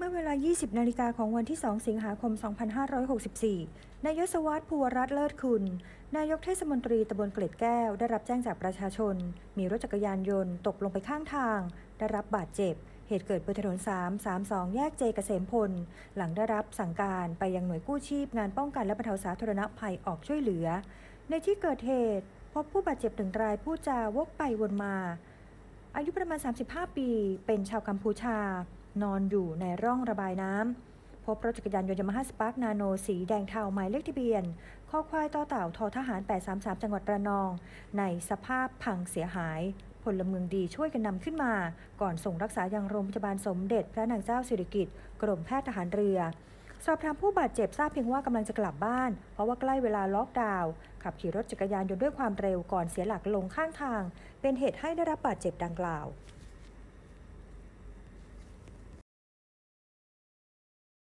เมื่อเวลา 20 นาฬิกาของวันที่ 2 สิงหาคม 2564 นายศวัฒน์ภูวรัตน์เลิศคุณ นายกเทศมนตรีตำบลเกล็ดแก้ว ได้รับแจ้งจากประชาชน มีรถจักรยานยนต์ตกลงไปข้างทาง ได้รับบาดเจ็บ เหตุเกิดบนถนน 332 แยกเจเกษมพล หลังได้รับสั่งการไปยังหน่วยกู้ชีพงานป้องกันและบรรเทาสาธารณภัยออกช่วยเหลือ ในที่เกิดเหตุ พบผู้บาดเจ็บหนึ่งรายพูดจาวกไปวนมา อายุประมาณ 35 ปี เป็นชาวกัมพูชา นอนอยู่ในร่องระบายน้ำ พบรถจักรยานยนต์ยามาฮ่าสปาร์กนาโนสีแดงเทาหมายเลขทะเบียนข้อควายต่อเต่าทอทหาร 833 จังหวัดระนอง ในสภาพพังเสียหาย พลเมืองดีช่วยกันนำขึ้นมา ก่อนส่งรักษายังโรงพยาบาลสมเด็จพระนางเจ้าสิริกิติ์กรมแพทย์ทหารเรือสอบถามผู้บาดเจ็บทราบเพียงว่ากำลังจะกลับบ้าน เพราะว่าใกล้เวลาล็อกดาวน์ขับขี่รถจักรยานยนต์ด้วยความเร็วก่อนเสียหลักลงข้างทาง เป็นเหตุให้ได้รับบาดเจ็บดังกล่าว